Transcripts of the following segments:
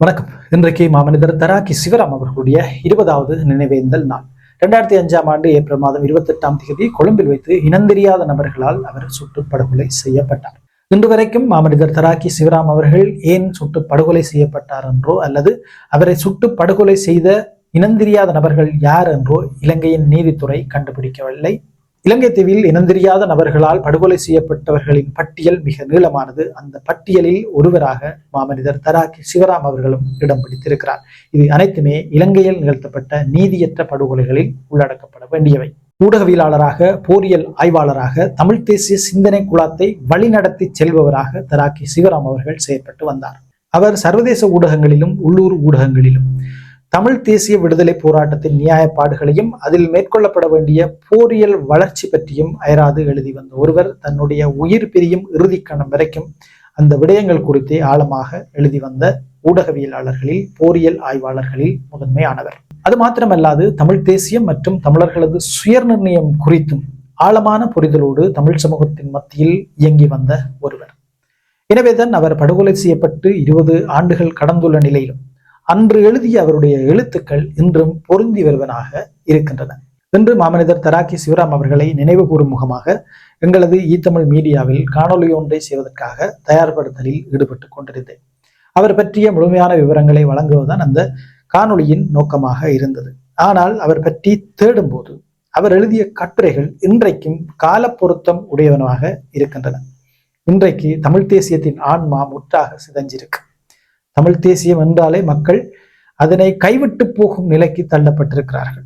வணக்கம். இன்றைக்கு மாமனிதர் தராக்கி சிவராம் அவர்களுடைய இருபதாவது நினைவேந்தல் நாள். இரண்டாயிரத்தி அஞ்சாம் ஆண்டு ஏப்ரல் மாதம் இருபத்தி எட்டாம் தேதி கொழும்பில் வைத்து இனந்தெரியாத நபர்களால் அவர் சுட்டு படுகொலை செய்யப்பட்டார். இன்று வரைக்கும் மாமனிதர் தராக்கி சிவராம் அவர்கள் ஏன் சுட்டு படுகொலை செய்யப்பட்டார் என்றோ அல்லது அவரை சுட்டு படுகொலை செய்த இனந்தெரியாத நபர்கள் யார் என்றோ இலங்கையின் நீதித்துறை கண்டுபிடிக்கவில்லை. இலங்கை தீவில் இனந்தெரியாத நபர்களால் படுகொலை செய்யப்பட்டவர்களின் பட்டியல் மிக நீளமானது. அந்த பட்டியலில் ஒருவராக மாமனிதர் தராக்கி சிவராம் அவர்களும் இடம் பிடித்திருக்கிறார். இது அனைத்துமே இலங்கையில் நிகழ்த்தப்பட்ட நீதியற்ற படுகொலைகளில் உள்ளடக்கப்பட வேண்டியவை. ஊடகவியலாளராக போரியல் ஆய்வாளராக தமிழ் தேசிய சிந்தனை குழாத்தை வழிநடத்தி செல்பவராக தராக்கி சிவராம் அவர்கள் செயற்பட்டு வந்தார். அவர் சர்வதேச ஊடகங்களிலும் உள்ளூர் ஊடகங்களிலும் தமிழ் தேசிய விடுதலை போராட்டத்தின் நியாயப்பாடுகளையும் அதில் மேற்கொள்ளப்பட வேண்டிய போரியல் வளர்ச்சி பற்றியும் அயராது எழுதி வந்த ஒருவர் தன்னுடைய உயிர் பிரியும் இறுதி கணம் வரைக்கும் அந்த விடயங்கள் குறித்தே ஆழமாக எழுதி வந்த ஊடகவியலாளர்களில் போரியல் ஆய்வாளர்களில் முதன்மையானவர். அது மாத்திரமல்லாது தமிழ் தேசியம் மற்றும் தமிழர்களது சுயநிர்ணயம் குறித்தும் ஆழமான புரிதலோடு தமிழ் சமூகத்தின் மத்தியில் இயங்கி வந்த ஒருவர். எனவேதான் அவர் படுகொலை செய்யப்பட்டு இருபது ஆண்டுகள் கடந்துள்ள நிலையிலும் அன்று எழுதிய அவருடைய எழுத்துக்கள் இன்றும் பொருந்தி வருவனாக இருக்கின்றன. இன்று மாமனிதர் தராக்கி சிவராம் அவர்களை நினைவு கூறும் முகமாக எங்களது ஈத்தமிழ் மீடியாவில் காணொலி ஒன்றை செய்வதற்காக தயார்படுத்தலில் ஈடுபட்டு கொண்டிருந்தேன். அவர் பற்றிய முழுமையான விவரங்களை வழங்குவதுதான் அந்த காணொளியின் நோக்கமாக இருந்தது. ஆனால் அவர் பற்றி தேடும்போது அவர் எழுதிய கட்டுரைகள் இன்றைக்கும் கால பொருத்தம் உடையவனாக இருக்கின்றன. இன்றைக்கு தமிழ் தேசியத்தின் ஆன்மா முற்றாக சிதஞ்சிருக்கு. தமிழ் தேசியம் என்றாலே மக்கள் அதனை கைவிட்டு போகும் நிலைக்கு தள்ளப்பட்டிருக்கிறார்கள்.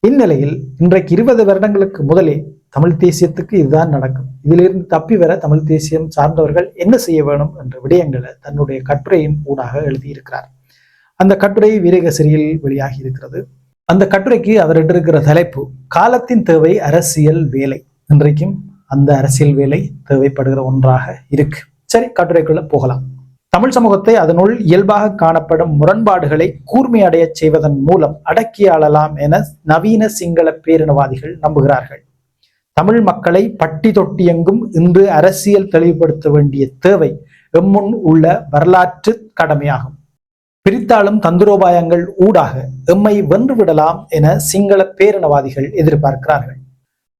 இந்நிலையில் இன்றைக்கு இருபது வருடங்களுக்கு முதலே தமிழ் தேசியத்துக்கு இதுதான் நடக்கும். இதிலிருந்து தப்பி வர தமிழ் தேசியம் சார்ந்தவர்கள் என்ன செய்ய வேணும் என்ற விடயங்களை தன்னுடைய கட்டுரையின் ஊடாக எழுதியிருக்கிறார். அந்த கட்டுரை வீரகசிரியில் வெளியாகி இருக்கிறது அந்த கட்டுரைக்கு அவர் இருக்கிற தலைப்பு காலத்தின் தேவை அரசியல் வேலை. இன்றைக்கும் அந்த அரசியல் வேலை தேவைப்படுகிற ஒன்றாக இருக்கு. சரி கட்டுரைக்குள்ள போகலாம். தமிழ் சமூகத்தை அதனுள் இயல்பாக காணப்படும் முரண்பாடுகளை கூர்மையடைய செய்வதன் மூலம் அடக்கியாளலாம் என நவீன சிங்கள பேரினவாதிகள் நம்புகிறார்கள். தமிழ் மக்களை பட்டி தொட்டியெங்கும் இன்று அரசியல் தெளிவுபடுத்த வேண்டிய தேவை எம்முன் உள்ள வரலாற்று கடமையாகும். பிரித்தாளும் தந்திரோபாயங்கள் ஊடாக எம்மை வென்றுவிடலாம் என சிங்கள பேரினவாதிகள் எதிர்பார்க்கிறார்கள்.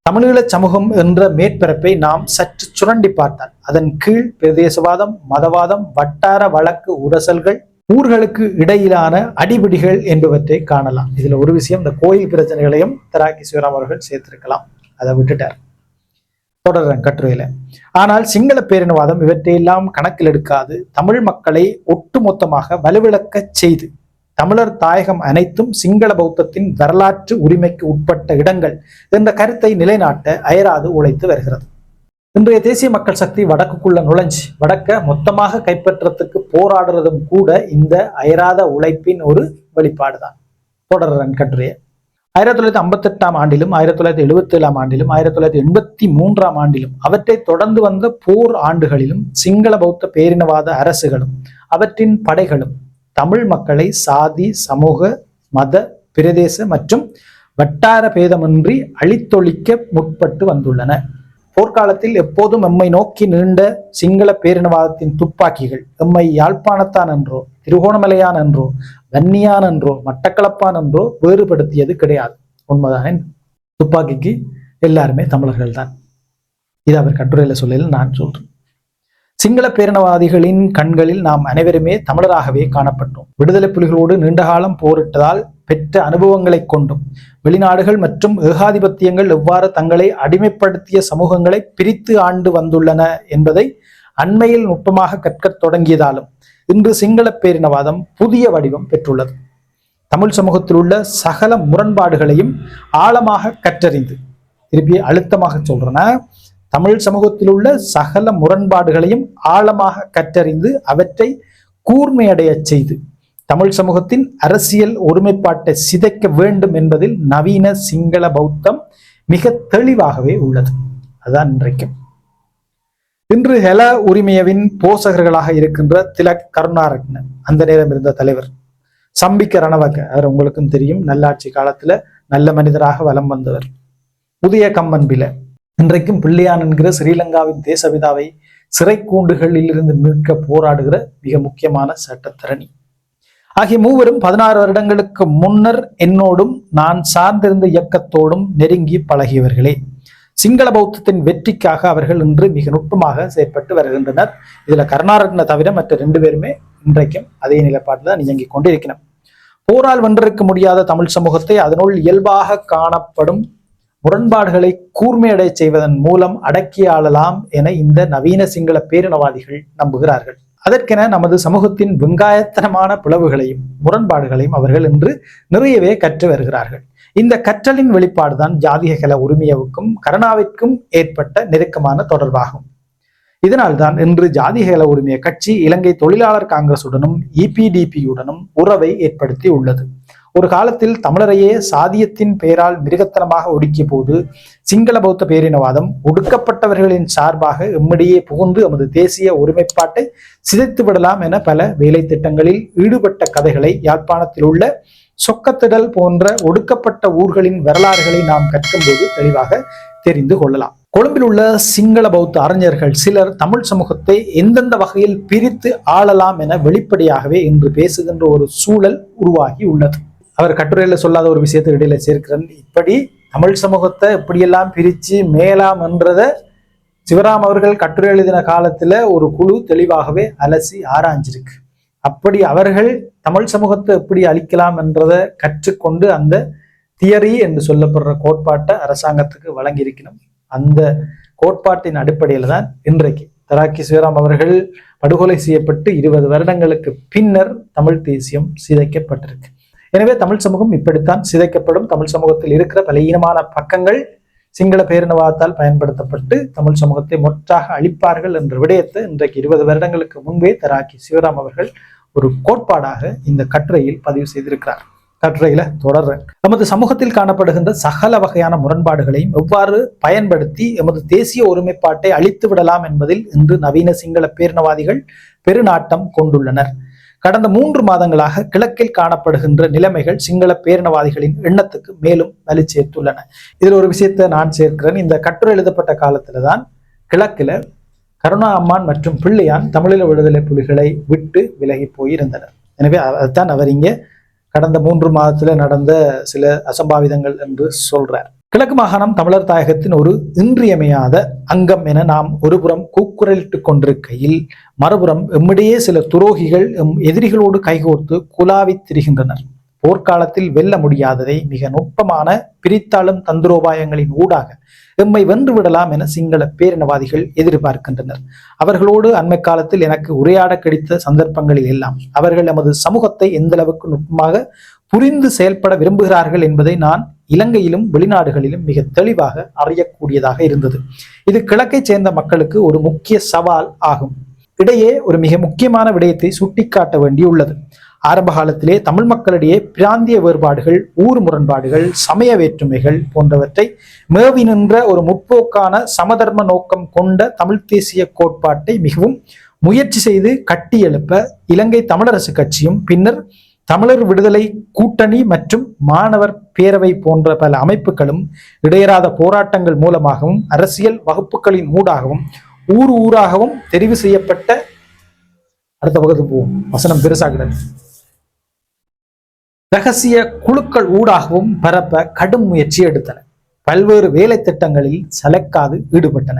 தமிழீழ சமூகம் என்ற மேற்பரப்பை நாம் சற்று சுரண்டி பார்த்தால் அதன் கீழ் பிரதேசவாதம் மதவாதம் வட்டார வழக்கு உரசல்கள் ஊர்களுக்கு இடையிலான அடிபிடிகள் என்பவற்றை காணலாம். இதுல ஒரு விஷயம் இந்த கோயில் பிரச்சனைகளையும் தராக்கி சிவராம் அவர்கள் சேர்த்திருக்கலாம். அதை விட்டுட்டார். தொடர்றேன் கட்டுரையில. ஆனால் சிங்கள பேரினவாதம் இவற்றையெல்லாம் கணக்கில் எடுக்காது தமிழ் மக்களை ஒட்டுமொத்தமாக வலுவிழக்க செய்து தமிழர் தாயகம் அனைத்தும் சிங்கள பௌத்தத்தின் வரலாற்று உரிமைக்கு உட்பட்ட இடங்கள் என்ற கருத்தை நிலைநாட்ட அயராது உழைத்து வருகிறது. இன்றைய தேசிய மக்கள் சக்தி வடக்குக்குள்ள நுழைஞ்சு வடக்க மொத்தமாக கைப்பற்றத்துக்கு போராடுறதும் கூட இந்த அயராத உழைப்பின் ஒரு வெளிப்பாடுதான். தொடர்றன் கட்டுரையை. ஆயிரத்தி தொள்ளாயிரத்தி ஐம்பத்தெட்டாம் ஆண்டிலும் ஆயிரத்தி தொள்ளாயிரத்தி எழுபத்தி ஏழாம் ஆண்டிலும் ஆயிரத்தி தொள்ளாயிரத்தி எண்பத்தி மூன்றாம் ஆண்டிலும் அவற்றை தொடர்ந்து வந்த போர் ஆண்டுகளிலும் சிங்கள பௌத்த பேரினவாத அரசுகளும் அவற்றின் படைகளும் தமிழ் மக்களை சாதி சமூக மத பிரதேச மற்றும் வட்டார பேதமின்றி அழித்தொழிக்க முற்பட்டு வந்துள்ளன. போர்க்காலத்தில் எப்போதும் எம்மை நோக்கி நீண்ட சிங்கள பேரினவாதத்தின் துப்பாக்கிகள் எம்மை யாழ்ப்பாணத்தான் என்றோ திருகோணமலையான் என்றோ வன்னியான் என்றோ மட்டக்களப்பான் என்றோ வேறுபடுத்தியது கிடையாது. உண்மைதானே? துப்பாக்கிக்கு எல்லாருமே தமிழர்கள் தான் இது அவர் கட்டுரையில சொல்லல நான் சொல்றேன். சிங்கள பேரினவாதிகளின் கண்களில் நாம் அனைவருமே தமிழராகவே காணப்பட்டோம். விடுதலை புலிகளோடு நீண்டகாலம் போரிட்டதால் பெற்ற அனுபவங்களை கொண்டும் வெளிநாடுகள் மற்றும் ஏகாதிபத்தியங்கள் எவ்வாறு தங்களை அடிமைப்படுத்திய சமூகங்களை பிரித்து ஆண்டு வந்துள்ளன என்பதை அண்மையில் நுட்பமாக கற்கத் தொடங்கியதாலும் இன்று சிங்கள பேரினவாதம் புதிய வடிவம் பெற்றுள்ளது. தமிழ் சமூகத்தில் உள்ள சகல முரண்பாடுகளையும் ஆழமாக கற்றறிந்து திருப்பி அழுத்தமாக சொல்றேன்னா தமிழ் சமூகத்தில் உள்ள சகல முரண்பாடுகளையும் ஆழமாக கற்றறிந்து அவற்றை கூர்மையடைய செய்து தமிழ் சமூகத்தின் அரசியல் ஒருமைப்பாட்டை சிதைக்க வேண்டும் என்பதில் நவீன சிங்கள பௌத்தம் மிக தெளிவாகவே உள்ளது. அதுதான் இன்றைக்கும். இன்று ஹெல உரிமையவின் போசகர்களாக இருக்கின்ற திலக் கருணாரத்ன அந்த நேரம் இருந்த தலைவர். சம்பிக்க ரணவக அவர் உங்களுக்கும் தெரியும் நல்லாட்சி காலத்துல நல்ல மனிதராக வலம் வந்தவர். புதிய கம்மன்பில இன்றைக்கும் பிள்ளையான் என்கிற ஸ்ரீலங்காவின் தேசபிதாவை சிறை கூண்டுகளில் இருந்து மீட்க போராடுகிற மிக முக்கியமான சட்டத்தரணி. ஆகிய மூவரும் பதினாறு வருடங்களுக்கு முன்னர் என்னோடும் நான் சார்ந்திருந்த இயக்கத்தோடும் நெருங்கி பழகியவர்களே. சிங்கள பௌத்தத்தின் வெற்றிக்காக அவர்கள் இன்று மிக நுட்பமாக செயற்பட்டு வருகின்றனர். இதுல கருணாரத்ன தவிர மற்ற ரெண்டு பேருமே இன்றைக்கும் அதே நிலைப்பாட்டில் தான் இயங்கிக் கொண்டிருக்கிறோம் போரால் வென்றிருக்க முடியாத தமிழ் சமூகத்தை அதனுள் இயல்பாக காணப்படும் முரண்பாடுகளை கூர்மையடை செய்வதன் மூலம் அடக்கி ஆளலாம் என இந்த நவீன சிங்கள பேரினவாதிகள் நம்புகிறார்கள். அதற்கென நமது சமூகத்தின் வெங்காயத்தனமான பிளவுகளையும் முரண்பாடுகளையும் அவர்கள் இன்று நிறையவே கற்று வருகிறார்கள். இந்த கற்றலின் வெளிப்பாடுதான் ஜாதிகல கல உரிமையவுக்கும் கருணாவிற்கும் ஏற்பட்ட நெருக்கமான தொடர்பாகும். இதனால்தான் இன்று ஜாதிகல உரிமைய கட்சி இலங்கை தொழிலாளர் காங்கிரசுடனும் இபிடிபியுடனும் உறவை ஏற்படுத்தி உள்ளது ஒரு காலத்தில் தமிழரையே சாதியத்தின் பெயரால் மிருகத்தனமாக ஒடுக்கிய போது சிங்கள பௌத்த பேரினவாதம் ஒடுக்கப்பட்டவர்களின் சார்பாக எம்மிடையே புகுந்து நமது தேசிய ஒருமைப்பாட்டை சிதைத்து விடலாம் என பல வேலை திட்டங்களில் ஈடுபட்ட கதைகளை யாழ்ப்பாணத்தில் உள்ள சொக்கத்திடல் போன்ற ஒடுக்கப்பட்ட ஊர்களின் வரலாறுகளை நாம் கற்கும்போது தெளிவாக தெரிந்து கொள்ளலாம். கொழும்பில் உள்ள சிங்கள பௌத்த அறிஞர்கள் சிலர் தமிழ் சமூகத்தை எந்தெந்த வகையில் பிரித்து ஆளலாம் என வெளிப்படையாகவே இன்று பேசுகின்ற ஒரு சூழல் உருவாகி உள்ளது. அவர் கட்டுரையில் சொல்லாத ஒரு விஷயத்தை இடையில சேர்க்கிறேன். இப்படி தமிழ் சமூகத்தை இப்படியெல்லாம் பிரித்து மேலாம் சிவராம் அவர்கள் கட்டுரை எழுதின காலத்தில் ஒரு குழு தெளிவாகவே அலசி ஆராய்ஞ்சிருக்கு. அப்படி அவர்கள் தமிழ் சமூகத்தை எப்படி அழிக்கலாம் என்றதை கற்றுக்கொண்டு அந்த தியரி என்று சொல்லப்படுற கோட்பாட்டை அரசாங்கத்துக்கு வழங்கியிருக்கணும். அந்த கோட்பாட்டின் அடிப்படையில் தான் இன்றைக்கு தராக்கி சிவராம் அவர்கள் படுகொலை செய்யப்பட்டு இருபது வருடங்களுக்கு பின்னர் தமிழ் தேசியம் சிதைக்கப்பட்டிருக்கு. எனவே தமிழ் சமூகம் இப்படித்தான் சிதைக்கப்படும். தமிழ் சமூகத்தில் இருக்கிற பல பக்கங்கள் சிங்கள பேரினவாதத்தால் பயன்படுத்தப்பட்டு தமிழ் சமூகத்தை முற்றாக அழிப்பார்கள் என்ற விடயத்தை இன்றைக்கு இருபது வருடங்களுக்கு முன்பே தராக்கி சிவராம் அவர்கள் ஒரு கோட்பாடாக இந்த கட்டுரையில் பதிவு செய்திருக்கிறார். கட்டுரையில தொடர்றேன். நமது சமூகத்தில் காணப்படுகின்ற சகல வகையான முரண்பாடுகளையும் எவ்வாறு பயன்படுத்தி எமது தேசிய ஒருமைப்பாட்டை அழித்து விடலாம் என்பதில் இன்று நவீன சிங்கள பேரினவாதிகள் பெருநாட்டம் கொண்டுள்ளனர். கடந்த மூன்று மாதங்களாக கிழக்கில் காணப்படுகின்ற நிலைமைகள் சிங்கள பேரினவாதிகளின் எண்ணத்துக்கு மேலும் வலிச்சேர்த்துள்ளன இதில் ஒரு விஷயத்தை நான் சேர்க்கிறேன். இந்த கட்டுரை எழுதப்பட்ட காலத்துல தான் கிழக்கில் கருணா அம்மான் மற்றும் பிள்ளையான் தமிழீழ விடுதலை புலிகளை விட்டு விலகி போயிருந்தனர். எனவே அதுதான் அவர் இங்கே கடந்த மூன்று மாதத்துல நடந்த சில அசம்பாவிதங்கள் என்று சொல்றார். கிழக்கு மாகாணம் தமிழர் தாயகத்தின் ஒரு இன்றியமையாத அங்கம் என நாம் ஒருபுறம் கூக்குரலிட்டு கொண்டிருக்கையில் மறுபுறம் எம்மிடையே சில துரோகிகள் எம் எதிரிகளோடு கைகோர்த்து குலாவித் திரிகின்றனர். போர்க்காலத்தில் வெல்ல முடியாததை மிக நுட்பமான பிரித்தாளும் தந்திரோபாயங்களின் ஊடாக எம்மை வென்று விடலாம் என சிங்கள பேரினவாதிகள் எதிர்பார்க்கின்றனர். அவர்களோடு அண்மை காலத்தில் எனக்கு உரையாட கிடைத்த சந்தர்ப்பங்களில் எல்லாம் அவர்கள் நமது சமூகத்தை எந்த அளவுக்கு நுட்பமாக புரிந்து செயல்பட விரும்புகிறார்கள் என்பதை நான் இலங்கையிலும் வெளிநாடுகளிலும் மிக தெளிவாக அறியக்கூடியதாக இருந்தது. இது கிழக்கை சேர்ந்த மக்களுக்கு ஒரு முக்கிய சவால் ஆகும். இடையே ஒரு மிக முக்கியமான விடயத்தை சுட்டிக்காட்ட வேண்டியுள்ளது. ஆரம்ப காலத்திலே தமிழ் மக்களிடையே பிராந்திய வேறுபாடுகள் ஊர் முரண்பாடுகள் சமய வேற்றுமைகள் போன்றவற்றை மேவி நின்ற ஒரு முற்போக்கான சமதர்ம நோக்கம் கொண்ட தமிழ் தேசிய கோட்பாட்டை மிகவும் முயற்சி செய்து கட்டியெழுப்ப இலங்கை தமிழரசு கட்சியும் பின்னர் தமிழர் விடுதலை கூட்டணி மற்றும் மாணவர் பேரவை போன்ற பல அமைப்புகளும் இடையராத போராட்டங்கள் மூலமாகவும் அரசியல் வகுப்புகளின் ஊடாகவும் ஊர் ஊராகவும் தெரிவு செய்யப்பட்ட அடுத்த வகுப்பு போவோம். வசனம் பெருசாகிறது ரகசிய குழுக்கள் ஊடாகவும் பரப்ப கடும் முயற்சி எடுத்தன. பல்வேறு வேலை திட்டங்களில் சலக்காது ஈடுபட்டன.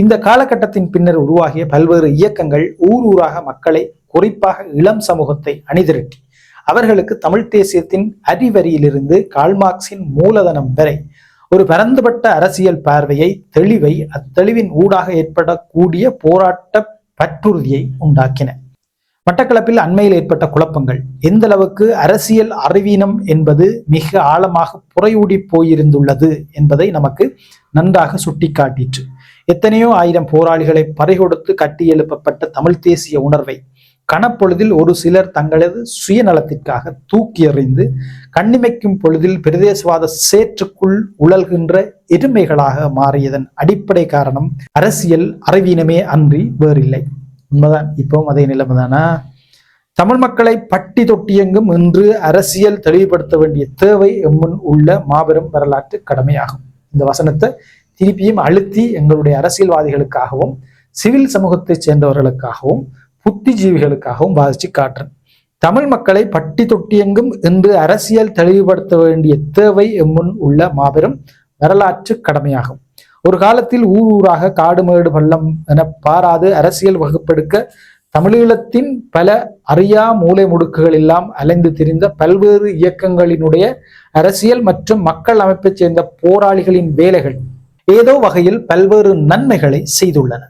இந்த காலகட்டத்தின் பின்னர் உருவாகிய பல்வேறு இயக்கங்கள் ஊர் ஊராக மக்களை குறிப்பாக இளம் சமூகத்தை அணிதிரட்டி. அவர்களுக்கு தமிழ் தேசியத்தின் அறிவரியிலிருந்து கால்மார்க்சின் மூலதனம் வரை ஒரு பரந்துபட்ட அரசியல் பார்வையை தெளிவை அத்தெளிவின் ஊடாக ஏற்படக்கூடிய போராட்ட பற்றுறுதியை உண்டாக்கின. மட்டக்களப்பில் அண்மையில் ஏற்பட்ட குழப்பங்கள். எந்த அளவுக்கு அரசியல் அறிவீனம் என்பது மிக ஆழமாக புறையூடி போயிருந்துள்ளது என்பதை நமக்கு நன்றாக சுட்டிக்காட்டிற்று. எத்தனையோ ஆயிரம் போராளிகளை பறைகொடுத்து கட்டியெழுப்பப்பட்ட தமிழ் தேசிய உணர்வை கனப்பொழுதில் ஒரு சிலர் தங்களது சுயநலத்திற்காக தூக்கி எறிந்து கண்ணிமைக்கும் பொழுதில் பிரதேசவாத சேற்றுக்குள் உழல்கின்ற எருமைகளாக மாறியதன் அடிப்படை காரணம் அரசியல் அறிவீனமே அன்றி வேறில்லை. உண்மைதான். இப்பவும் அதே நிலைமைதானா? தமிழ் மக்களை பட்டி தொட்டியெங்கும் இன்று அரசியல் தெளிவுபடுத்த வேண்டிய தேவை எம்முன் உள்ள மாபெரும் வரலாற்று கடமையாகும். இந்த வசனத்தை திருப்பியும் அழுத்தி எங்களுடைய அரசியல்வாதிகளுக்காகவும் சிவில் சமூகத்தைச் சேர்ந்தவர்களுக்காகவும் புத்திஜீவிகளுக்காகவும் வாதிச்சு காட்டுறேன். தமிழ் மக்களை பட்டி தொட்டியெங்கும் என்று அரசியல் தெளிவுபடுத்த வேண்டிய தேவை எம்முன் உள்ள மாபெரும் வரலாற்று கடமையாகும். ஒரு காலத்தில் ஊர் ஊராக காடுமேடு பள்ளம் என பாராது அரசியல் வகுப்பெடுக்க தமிழீழத்தின் பல அறியா மூலை முடுக்குகள் எல்லாம் அலைந்து திரிந்த பல்வேறு இயக்கங்களினுடைய அரசியல் மற்றும் மக்கள் அமைப்பைச் சேர்ந்த போராளிகளின் வேலைகள் ஏதோ வகையில் பல்வேறு நன்மைகளை செய்துள்ளன.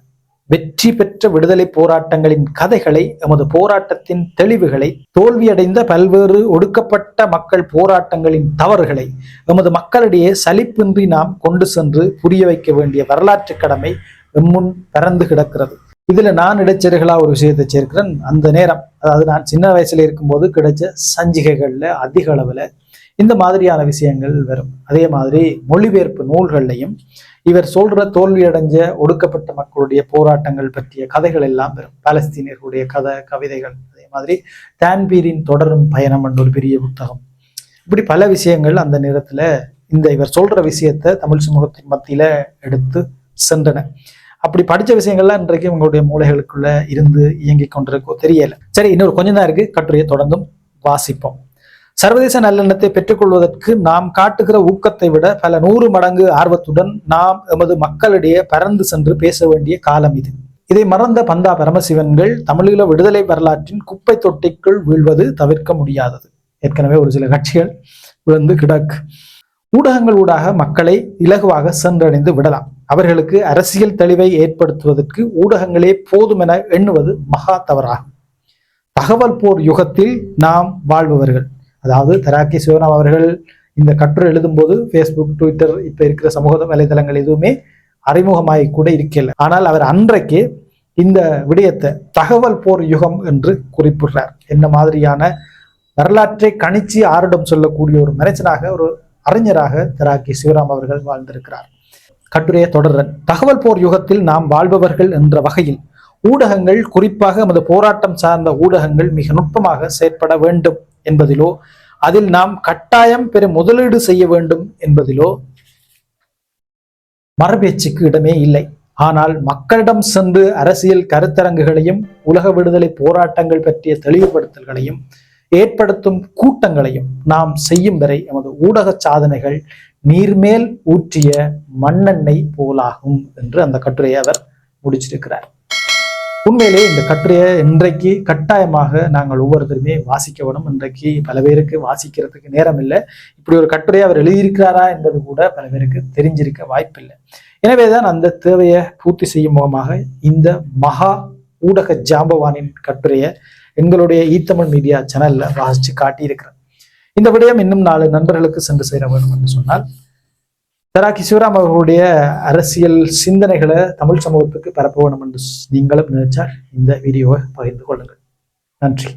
வெற்றி பெற்ற விடுதலை போராட்டங்களின் கதைகளை எமது போராட்டத்தின் தெளிவுகளை தோல்வியடைந்த பல்வேறு ஒடுக்கப்பட்ட மக்கள் போராட்டங்களின் தவறுகளை எமது மக்களிடையே சலிப்பின்றி நாம் கொண்டு சென்று புரிய வைக்க வேண்டிய வரலாற்று கடமை எம்முன் பறந்து கிடக்கிறது. இதுல நான் இடைச்செருகளா ஒரு விஷயத்தை சேர்க்கிறேன். அந்த நேரம் அதாவது நான் சின்ன வயசுல இருக்கும்போது கிடைச்ச சஞ்சிகைகள்ல அதிக அளவுல இந்த மாதிரியான விஷயங்கள் வரும். அதே மாதிரி மொழிபெயர்ப்பு நூல்கள்லையும் இவர் சொல்ற தோல்வியடைஞ்ச ஒடுக்கப்பட்ட மக்களுடைய போராட்டங்கள் பற்றிய கதைகள் எல்லாம் வரும். பாலஸ்தீனியர்களுடைய கதை கவிதைகள் அதே மாதிரி தான்பீரின் தொடரும் பயணம் என்ற ஒரு பெரிய புத்தகம். இப்படி பல விஷயங்கள் அந்த நேரத்துல இந்த இவர் சொல்ற விஷயத்த தமிழ் சமூகத்தின் மத்தியில எடுத்து சென்றன. அப்படி படித்த விஷயங்கள்லாம் இன்றைக்கு உங்களுடைய மூளைகளுக்குள்ள இருந்து இயங்கிக் கொண்டிருக்கோ தெரியல. சரி இன்னொரு கொஞ்சம் தான் இருக்கு. கட்டுரையை தொடர்ந்தும் வாசிப்போம். சர்வதேச நல்லெண்ணத்தை பெற்றுக்கொள்வதற்கு நாம் காட்டுகிற ஊக்கத்தை விட பல நூறு மடங்கு ஆர்வத்துடன் நாம் எமது மக்களிடையே பறந்து சென்று பேச வேண்டிய காலம் இது. இதை மறந்த பந்தா பரமசிவன்கள் தமிழீழ விடுதலை வரலாற்றின் குப்பை தொட்டிக்குள் வீழ்வது தவிர்க்க முடியாதது. ஏற்கனவே ஒரு சில கட்சிகள் விழுந்து கிடக்கு. ஊடகங்கள் ஊடாக மக்களை இலகுவாக சென்றடைந்து விடலாம். அவர்களுக்கு அரசியல் தெளிவை ஏற்படுத்துவதற்கு ஊடகங்களே போதுமென எண்ணுவது மகா தவறாகும். தகவல் போர் யுகத்தில் நாம் வாழ்பவர்கள். அதாவது தராக்கி சிவராம் அவர்கள் இந்த கட்டுரை எழுதும்போது ஃபேஸ்புக் ட்விட்டர் இப்போ இருக்கிற சமூக வலைதளங்கள் எதுவுமே அறிமுகமாகி கூட இருக்கல. ஆனால் அவர் அன்றைக்கு இந்த விடயத்தை தகவல் போர் யுகம் என்று குறிப்பிடுறார். என்ன மாதிரியான வரலாற்றை கணிச்சு ஆரிடம் சொல்லக்கூடிய ஒரு மனுஷனாக ஒரு அறிஞராக தராக்கி சிவராம் அவர்கள் வாழ்ந்திருக்கிறார். கட்டுரையை தொடர்றன். தகவல் போர் யுகத்தில் நாம் வாழ்பவர்கள் என்ற வகையில் ஊடகங்கள் குறிப்பாக நமது போராட்டம் சார்ந்த ஊடகங்கள் மிக நுட்பமாக செயற்பட வேண்டும். என்பதிலோ அதில் நாம் கட்டாயம் பெற முதலீடு செய்ய வேண்டும் என்பதிலோ மரபேச்சுக்கு இடமே இல்லை. ஆனால் மக்களிடம் சென்று அரசியல் கருத்தரங்குகளையும் உலக விடுதலை போராட்டங்கள் பற்றிய தெளிவுபடுத்தல்களையும் ஏற்படுத்தும் கூட்டங்களையும் நாம் செய்யும் வரை எமது ஊடக சாதனைகள் நீர்மேல் ஊற்றிய மண்ணெண்ணெய் போலாகும் என்று அந்த கட்டுரையை அவர் முடிச்சிருக்கிறார். உண்மையிலே இந்த கட்டுரையை இன்றைக்கு கட்டாயமாக நாங்கள் ஒவ்வொருத்தருமே வாசிக்க வேணும். இன்றைக்கு பல பேருக்கு வாசிக்கிறதுக்கு நேரம் இல்லை இப்படி ஒரு கட்டுரையை அவர் எழுதியிருக்கிறாரா என்பது கூட பல பேருக்கு தெரிஞ்சிருக்க வாய்ப்பில்லை. எனவேதான் அந்த தேவையை பூர்த்தி செய்யும் முகமாக இந்த மகா ஊடக ஜாம்பவானின் கட்டுரையை எங்களுடைய ஈத்தமிழ் மீடியா சேனல்ல வாசிச்சு காட்டியிருக்கிறேன் இந்த விடயம் இன்னும் நாலு நண்பர்களுக்கு சென்று சேர வேண்டும் என்று சொன்னால் தராக்கி சிவராம் அவர்களுடைய அரசியல் சிந்தனைகளை தமிழ் சமூகத்துக்கு பரப்ப வேண்டும் என்று நீங்களும் நினைச்சால் இந்த வீடியோவை பகிர்ந்து கொள்ளுங்கள். நன்றி.